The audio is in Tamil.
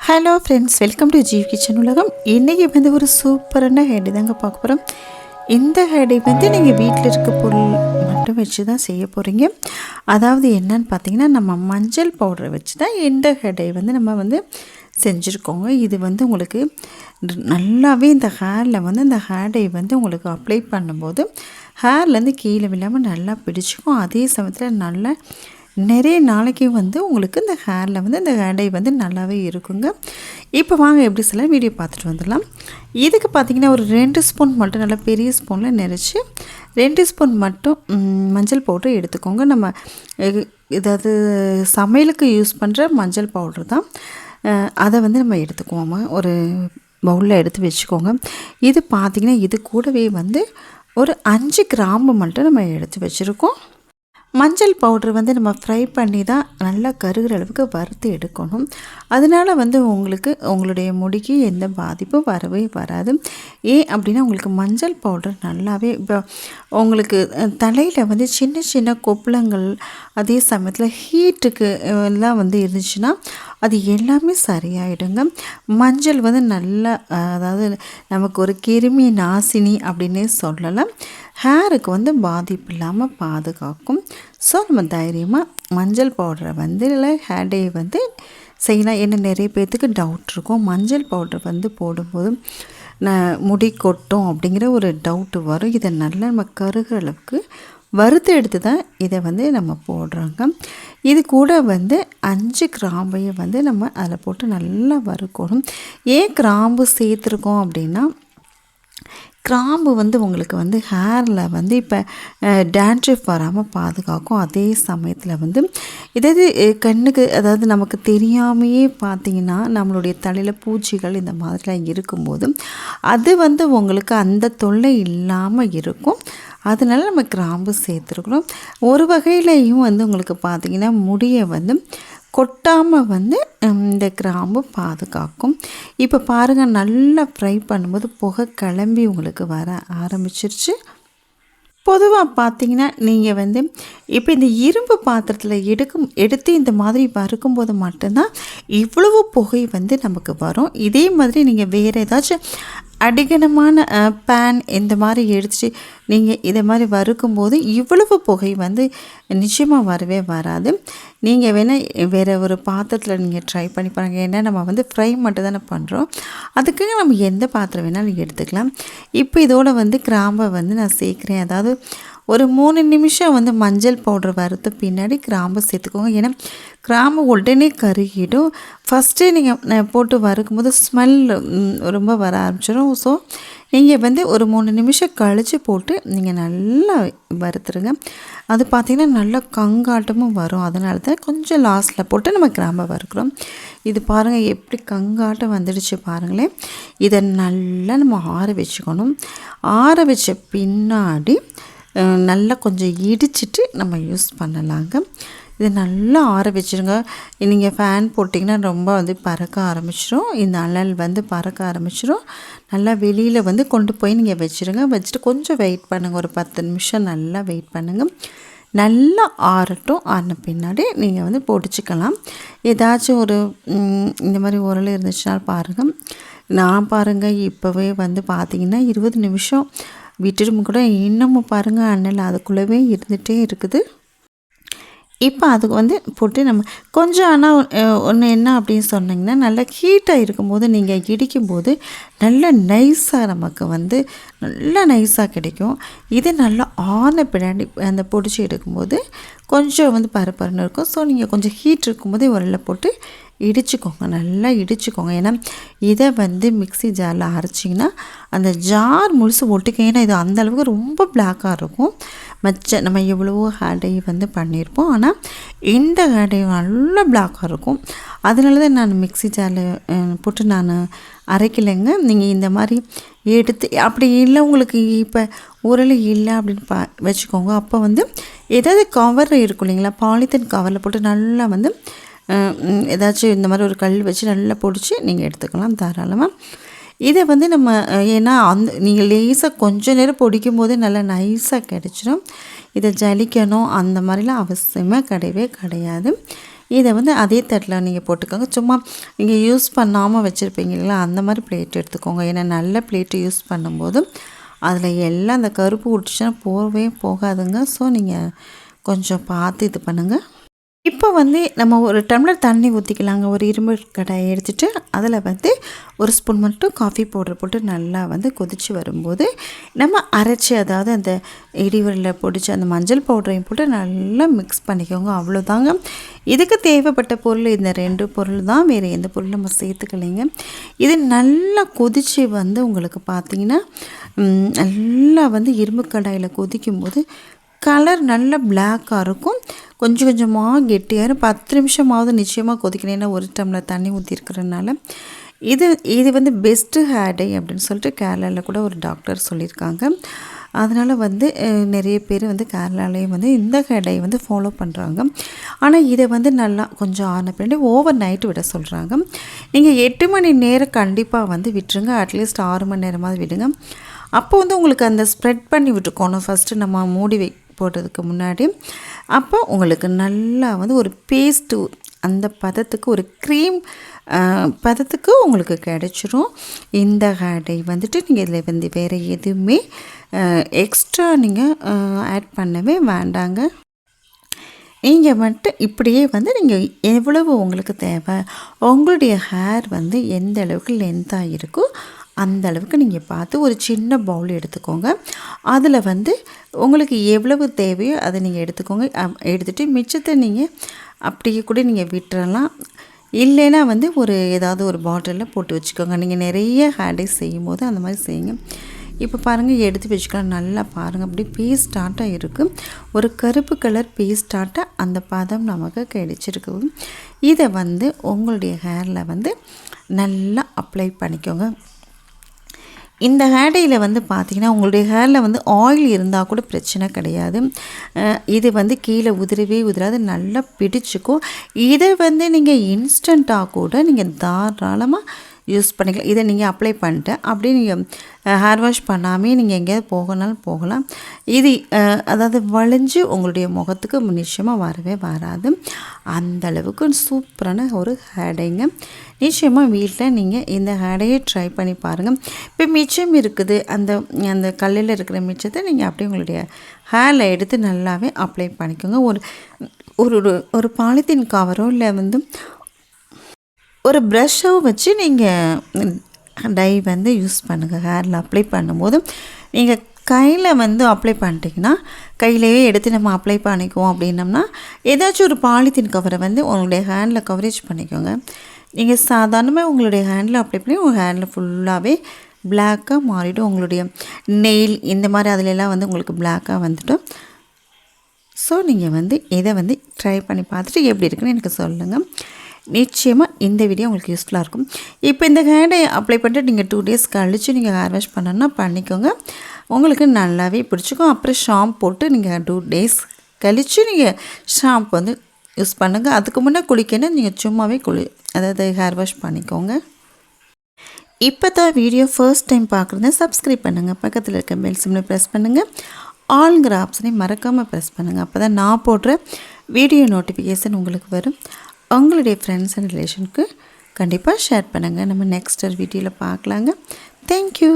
Hello friends welcome to Jeev kitchen உலகம். இன்றைக்கி வந்து ஒரு சூப்பரான ஹேடி தாங்க பார்க்க போகிறோம் இந்த ஹேடை வந்து நீங்கள் வீட்டில் இருக்க பொருள் மட்டும் வச்சு தான் செய்ய போகிறீங்க அதாவது என்னன்னு பார்த்தீங்கன்னா நம்ம மஞ்சள் பவுடரை வச்சு தான் இந்த ஹேடை வந்து நம்ம வந்து செஞ்சுருக்கோங்க. இது வந்து உங்களுக்கு நல்லாவே இந்த ஹேரில் வந்து இந்த ஹேடை வந்து உங்களுக்கு அப்ளை பண்ணும்போது ஹேர்லேருந்து கீழே விழாமல் நல்லா பிடிச்சிக்கும். அதே சமயத்தில் நல்லா நிறைய நாளைக்கு வந்து உங்களுக்கு இந்த ஹேரில் வந்து இந்த ஹேர் டை வந்து நல்லாவே இருக்குங்க. இப்போ வாங்க எப்படி சில வீடியோ பார்த்துட்டு வந்துடலாம். இதுக்கு பார்த்திங்கன்னா ஒரு ரெண்டு ஸ்பூன் மட்டும் நல்லா பெரிய ஸ்பூனில் நெரிச்சு ரெண்டு ஸ்பூன் மட்டும் மஞ்சள் பவுடர் எடுத்துக்கோங்க. நம்ம இதாவது சமையலுக்கு யூஸ் பண்ணுற மஞ்சள் பவுடர் தான். அதை வந்து நம்ம எடுத்துக்குவோம். ஒரு பவுலில் எடுத்து வச்சுக்கோங்க. இது பார்த்திங்கன்னா இது கூடவே வந்து ஒரு அஞ்சு கிராம்பு மட்டும் நம்ம எடுத்து வச்சுருக்கோம். மஞ்சள் பவுடர் வந்து நம்ம ஃப்ரை பண்ணி தான் நல்லா கருகிற அளவுக்கு வறுத்து எடுக்கணும். அதனால வந்து உங்களுக்கு உங்களுடைய முடிக்கு எந்த பாதிப்பும் வரவே வராது. ஏன் அப்படின்னா உங்களுக்கு மஞ்சள் பவுடர் நல்லாவே இப்போ உங்களுக்கு தலையில் வந்து சின்ன சின்ன கொப்பளங்கள் அதே சமயத்தில் ஹீட்டுக்கு எல்லாம் வந்து இருந்துச்சுன்னா அது எல்லாமே சரியாயிடுங்க. மஞ்சள் வந்து நல்லா அதாவது நமக்கு ஒரு கிருமி நாசினி அப்படின்னே சொல்லலாம். ஹேருக்கு வந்து பாதிப்பு இல்லாமல் பாதுகாக்கும். ஸோ நம்ம தைரியமாக மஞ்சள் பவுடரை வந்து இல்லை ஹேர் டே வந்து செய்யலாம். என்ன நிறைய பேர்த்துக்கு டவுட் இருக்கும். மஞ்சள் பவுடர் வந்து போடும்போது நான் முடி கொட்டும் அப்படிங்கிற ஒரு டவுட்டு வரும். இதை நல்லா நம்ம கருகிற அளவுக்கு வறுத்து எடுத்து தான் இதை வந்து நம்ம போடுறோங்க. இது கூட வந்து அஞ்சு கிராம்பையும் வந்து நம்ம அதில் போட்டு நல்லா வறுக்கணும். ஏன் கிராம்பு சேர்த்துருக்கோம் அப்படின்னா கிராம்பு வந்து உங்களுக்கு வந்து ஹேரில் வந்து இப்போ டேண்ட்ரிஃப் வராமல் பாதுகாக்கும். அதே சமயத்தில் வந்து இதாவது கண்ணுக்கு அதாவது நமக்கு தெரியாமையே பார்த்தீங்கன்னா நம்மளுடைய தலையில் பூச்சிகள் இந்த மாதிரிலாம் இருக்கும்போது அது வந்து உங்களுக்கு அந்த தொல்லை இல்லாமல் இருக்கும். அதனால நம்ம கிராம்பு சேர்த்துருக்குறோம் ஒரு வகையிலையும் வந்து உங்களுக்கு பார்த்தீங்கன்னா முடியை வந்து கொட்டாமல் வந்து இந்த கிராம்பு பாதுகாக்கும். இப்போ பாருங்கள் நல்லா ஃப்ரை பண்ணும்போது புகை கிளம்பி உங்களுக்கு வர ஆரம்பிச்சிருச்சு. பொதுவாக பார்த்தீங்கன்னா நீங்கள் வந்து இப்போ இந்த இரும்பு பாத்திரத்தில் எடுக்கும் எடுத்து இந்த மாதிரி வறுக்கும்போது மட்டும்தான் இவ்வளவு புகை வந்து நமக்கு வரும். இதே மாதிரி நீங்கள் வேறு ஏதாச்சும் அடிகனமான பேன் இந்த மாதிரி எடுத்துட்டு நீங்கள் இதை மாதிரி வறுக்கும்போது இவ்வளவு புகை வந்து நிச்சயமாக வரவே வராது. நீங்கள் வேணால் வேறு ஒரு பாத்திரத்தில் நீங்கள் ட்ரை பண்ணி பாருங்கள் ஏன்னா நம்ம வந்து ஃப்ரை மட்டும் தானே பண்ணுறோம் அதுக்காக நம்ம எந்த பாத்திரம் வேணாலும் எடுத்துக்கலாம். இப்போ இதோட வந்து கிராம்பை வந்து நான் சேர்க்குறேன். அதாவது ஒரு மூணு நிமிஷம் வந்து மஞ்சள் பவுடர் வறுத்து பின்னாடி கிராம்பு சேர்த்துக்கோங்க. ஏன்னா கிராம்பு உடனே கருகிடும். ஃபஸ்ட்டே நீங்கள் போட்டு வறுக்கும்போது ஸ்மெல் ரொம்ப வர ஆரம்பிச்சிடும். ஸோ நீங்கள் வந்து ஒரு மூணு நிமிஷம் கழித்து போட்டு நீங்கள் நல்லா வறுத்துருங்க. அது பார்த்திங்கன்னா நல்லா கங்காட்டமும் வரும். அதனால தான் கொஞ்சம் லாஸ்ட்டில் போட்டு நம்ம கிராம்பை வறுக்கிறோம். இது பாருங்கள் எப்படி கங்காட்டம் வந்துடுச்சு பாருங்களேன். இதை நல்லா நம்ம ஆற வச்சுக்கணும். ஆற வச்ச பின்னாடி நல்லா கொஞ்சம் இடிச்சிட்டு நம்ம யூஸ் பண்ணலாங்க. இது நல்லா ஆற வச்சுருங்க. நீங்கள் ஃபேன் போட்டிங்கன்னா ரொம்ப வந்து பறக்க ஆரம்பிச்சிடும் இந்த அனல் வந்து பறக்க ஆரம்பிச்சிடும் நல்லா வெளியில் வந்து கொண்டு போய் நீங்கள் வச்சுருங்க. வச்சுட்டு கொஞ்சம் வெயிட் பண்ணுங்கள் ஒரு பத்து நிமிஷம் நல்லா வெயிட் பண்ணுங்கள் நல்லா ஆறட்டும். ஆறின பின்னாடி நீங்கள் வந்து பொடிச்சிக்கலாம் ஏதாச்சும் ஒரு இந்த மாதிரி உரல் இருந்துச்சுன்னா பாருங்கள் நான் பாருங்கள் இப்போவே வந்து பார்த்திங்கன்னா இருபது நிமிஷம் விட்டுடும் கூட இன்னமும் பாருங்கள் அண்ணல் அதுக்குள்ளவே இருந்துகிட்டே இருக்குது. இப்போ அதுக்கு வந்து போட்டு நம்ம கொஞ்சம் ஆனால் ஒன்று என்ன அப்படின்னு சொன்னிங்கன்னா நல்லா ஹீட்டாக இருக்கும்போது நீங்கள் இடிக்கும்போது நல்ல நைஸாக நமக்கு வந்து நல்லா நைஸாக கிடைக்கும். இது நல்லா ஆன பின்னாடி அந்த பொடிச்சு எடுக்கும்போது கொஞ்சம் வந்து பரப்பரன்னு இருக்கும். ஸோ நீங்கள் கொஞ்சம் ஹீட் இருக்கும்போதே உரலில் போட்டு இடிச்சுக்கோங்க. நல்லா இடிச்சுக்கோங்க. ஏன்னா இதை வந்து மிக்ஸி ஜாரில் அரைச்சிங்கன்னா அந்த ஜார் முழுசு ஒட்டுக்கு ஏன்னா இது அந்த அளவுக்கு ரொம்ப பிளாக்காக இருக்கும். மச்ச நம்ம எவ்வளவோ ஹேடை வந்து பண்ணியிருப்போம் ஆனால் இந்த ஹேடை நல்ல பிளாக்காக இருக்கும். அதனால தான் நான் மிக்ஸி ஜாரில் போட்டு நான் அரைக்கலைங்க. நீங்கள் இந்த மாதிரி எடுத்து அப்படி இல்லை உங்களுக்கு இப்போ உரல் இல்லை அப்படின்னு பா வச்சுக்கோங்க. அப்போ வந்து ஏதாவது கவர் இருக்கும் இல்லைங்களா? பாலித்தீன் கவரில் போட்டு நல்லா வந்து ஏதாச்சும் இந்த மாதிரி ஒரு கல் வச்சு நல்லா பிடிச்சி நீங்கள் எடுத்துக்கலாம் தாராளமாக இதை வந்து நம்ம ஏன்னா அந்த நீங்கள் லேசாக கொஞ்ச நேரம் பொடிக்கும் போது நல்லா நைஸாக கிடச்சிரும். இதை ஜலிக்கணும் அந்த மாதிரிலாம் அவசியமே கிடையவே கிடையாது. இதை வந்து அதே தட்டில் நீங்கள் போட்டுக்கோங்க. சும்மா நீங்கள் யூஸ் பண்ணாமல் வச்சுருப்பீங்களா அந்த மாதிரி பிளேட் எடுத்துக்கோங்க. ஏன்னா நல்ல பிளேட்டு யூஸ் பண்ணும்போது அதில் எல்லாம் அந்த கருப்பு விட்டுச்சுன்னா போகவே போகாதுங்க. ஸோ நீங்கள் கொஞ்சம் பார்த்து இது பண்ணுங்கள் இப்போ வந்து நம்ம ஒரு டம்ளர் தண்ணி ஊற்றிக்கலாங்க ஒரு இரும்பு கடாயை எடுத்துகிட்டு அதில் வந்து ஒரு ஸ்பூன் மட்டும் காஃபி பவுடர் போட்டு நல்லா வந்து கொதித்து வரும்போது நம்ம அரைச்சி அதாவது அந்த இடிவரில் பொடிச்சு அந்த மஞ்சள் பவுடரையும் போட்டு நல்லா மிக்ஸ் பண்ணிக்கோங்க. அவ்வளோதாங்க இதுக்கு தேவைப்பட்ட பொருள் இந்த ரெண்டு பொருள் தான். வேறு எந்த பொருளும் நம்ம சேர்த்துக்கலைங்க. இது நல்லா கொதித்து வந்து உங்களுக்கு பார்த்திங்கன்னா நல்லா வந்து இரும்பு கடாயில் கொதிக்கும் போது கலர் நல்ல பிளாக்காக இருக்கும். கொஞ்சம் கொஞ்சமாக கெட்டியாக பத்து நிமிஷமாவது நிச்சயமாக கொதிக்கணும். ஏன்னா ஒரு டம்ளர் தண்ணி ஊற்றிருக்கிறதுனால இது இது வந்து பெஸ்ட்டு ஹேடை அப்படின்னு சொல்லிட்டு கேரளாவில் கூட ஒரு டாக்டர் சொல்லியிருக்காங்க. அதனால் வந்து நிறைய பேர் வந்து கேரளாலேயும் வந்து இந்த ஹேடை வந்து ஃபாலோ பண்ணுறாங்க ஆனால் இதை வந்து நல்லா கொஞ்சம் ஆன பின்னாடி ஓவர் நைட்டு விட சொல்கிறாங்க நீங்கள் எட்டு மணி நேரம் கண்டிப்பாக வந்து விட்டுருங்க. அட்லீஸ்ட் ஆறு மணி நேரமாவது விடுங்க. அப்போ வந்து உங்களுக்கு அந்த ஸ்ப்ரெட் பண்ணி விட்டுருக்கணும் ஃபஸ்ட்டு நம்ம மூடி வை போடுறதுக்கு முன்னாடி. அப்போ உங்களுக்கு நல்லா வந்து ஒரு பேஸ்ட்டு அந்த பதத்துக்கு ஒரு க்ரீம் பதத்துக்கு உங்களுக்கு கிடச்சிரும். இந்த ஹேடை வந்துட்டு நீங்கள் இதில் வந்து வேறு எதுவுமே எக்ஸ்ட்ரா நீங்கள் ஆட் பண்ணவே வேண்டாங்க. நீங்கள் மட்டும் இப்படியே வந்து நீங்கள் எவ்வளவு உங்களுக்கு தேவை உங்களுடைய ஹேர் வந்து எந்த அளவுக்கு லென்த்தாக இருக்கோ அந்த அளவுக்கு நீங்கள் பார்த்து ஒரு சின்ன பவுல் எடுத்துக்கோங்க. அதில் வந்து உங்களுக்கு எவ்வளவு தேவையோ அதை நீங்கள் எடுத்துக்கோங்க. எடுத்துகிட்டு மிச்சத்தை நீங்கள் அப்படியே கூட நீங்கள் விட்டுறலாம். இல்லைன்னா வந்து ஒரு ஏதாவது ஒரு பாட்டிலில் போட்டு வச்சுக்கோங்க. நீங்கள் நிறைய ஹேடை செய்யும் போது அந்த மாதிரி செய்யுங்க. இப்போ பாருங்கள் எடுத்து வச்சுக்கலாம். நல்லா பாருங்கள் அப்படி பேஸ்டாட்டாக இருக்குது ஒரு கருப்பு கலர் பேஸ்டாட்டாக அந்த பதம் நமக்கு கிடைச்சிருக்குது இதை வந்து உங்களுடைய ஹேரில் வந்து நல்லா அப்ளை பண்ணிக்கோங்க. இந்த ஹேடையில் வந்து பார்த்திங்கன்னா உங்களுடைய ஹேரில் வந்து ஆயில் இருந்தால் கூட பிரச்சனை கிடையாது. இது வந்து கீழே உதிரவே உதிராது நல்லா பிடிச்சிக்கும். இதை வந்து நீங்கள் இன்ஸ்டண்ட்டாக கூட நீங்கள் தாராளமாக யூஸ் பண்ணிக்கலாம். இதை நீங்கள் அப்ளை பண்ணிட்டு அப்படியே நீங்கள் ஹேர் வாஷ் பண்ணாமே நீங்கள் எங்கேயாவது போகனாலும் போகலாம். இது அதாவது வளைஞ்சு உங்களுடைய முகத்துக்கு நிச்சயமாக வரவே வராது. அந்த அளவுக்கு சூப்பரான ஒரு ஹேடைங்க நிச்சயமாக வீட்டில் நீங்கள் இந்த ஹேடையை ட்ரை பண்ணி பாருங்கள் இப்போ மிச்சம் இருக்குது அந்த அந்த கல்லில் இருக்கிற மிச்சத்தை நீங்கள் அப்படியே உங்களுடைய ஹேரில் எடுத்து நல்லாவே அப்ளை பண்ணிக்கோங்க. ஒரு ஒரு ஒரு பாலித்தீன் கவரோ இல்லை வந்து ஒரு ப்ரஷ்ஷோ வச்சு நீங்கள் டை வந்து யூஸ் பண்ணுங்கள் ஹேரில் அப்ளை பண்ணும்போது நீங்கள் கையில் வந்து அப்ளை பண்ணிட்டிங்கன்னா கையிலேயே எடுத்து நம்ம அப்ளை பண்ணிக்குவோம் அப்படின்னம்னா ஏதாச்சும் ஒரு பாலித்தீன் கவரை வந்து உங்களுடைய ஹேண்டில் கவரேஜ் பண்ணிக்கோங்க. நீங்கள் சாதாரணமாக உங்களுடைய ஹேண்டில் அப்ளை பண்ணி உங்கள் ஹேண்டில் ஃபுல்லாகவே பிளாக்காக மாறிவிடும் உங்களுடைய நெயில் இந்த மாதிரி அதிலெல்லாம் வந்து உங்களுக்கு பிளாக்காக வந்துவிடும் ஸோ நீங்கள் வந்து இதை வந்து ட்ரை பண்ணி பார்த்துட்டு எப்படி இருக்குன்னு எனக்கு சொல்லுங்கள் நிச்சயமாக இந்த வீடியோ உங்களுக்கு யூஸ்ஃபுல்லாக இருக்கும். இப்போ இந்த ஹேண்டை அப்ளை பண்ணிட்டு நீங்கள் டூ டேஸ் கழித்து நீங்கள் ஹேர் வாஷ் பண்ணணுன்னா பண்ணிக்கோங்க. உங்களுக்கு நல்லாவே பிடிச்சிக்கும். அப்புறம் ஷாம்பு போட்டு நீங்கள் டூ டேஸ் கழித்து நீங்கள் ஷாம்பு வந்து யூஸ் பண்ணுங்கள் அதுக்கு முன்னே குளிக்கணும். நீங்கள் சும்மாவே குளி அதாவது ஹேர் வாஷ் பண்ணிக்கோங்க. இப்போ தான் வீடியோ ஃபர்ஸ்ட் டைம் பார்க்குறத சப்ஸ்கிரைப் பண்ணுங்கள் பக்கத்தில் இருக்க பெல் சிம்னை ப்ரெஸ் பண்ணுங்கள் ஆளுங்கிற ஆப்ஷனை மறக்காமல் ப்ரெஸ் பண்ணுங்கள் அப்போ தான் நான் போடுற வீடியோ நோட்டிஃபிகேஷன் உங்களுக்கு வரும். உங்களுடைய ஃப்ரெண்ட்ஸ் அண்ட் ரிலேஷனுக்கு கண்டிப்பாக ஷேர் பண்ணுங்கள் நம்ம நெக்ஸ்ட் வீடியோவில் பார்க்கலாங்க. தேங்க்யூ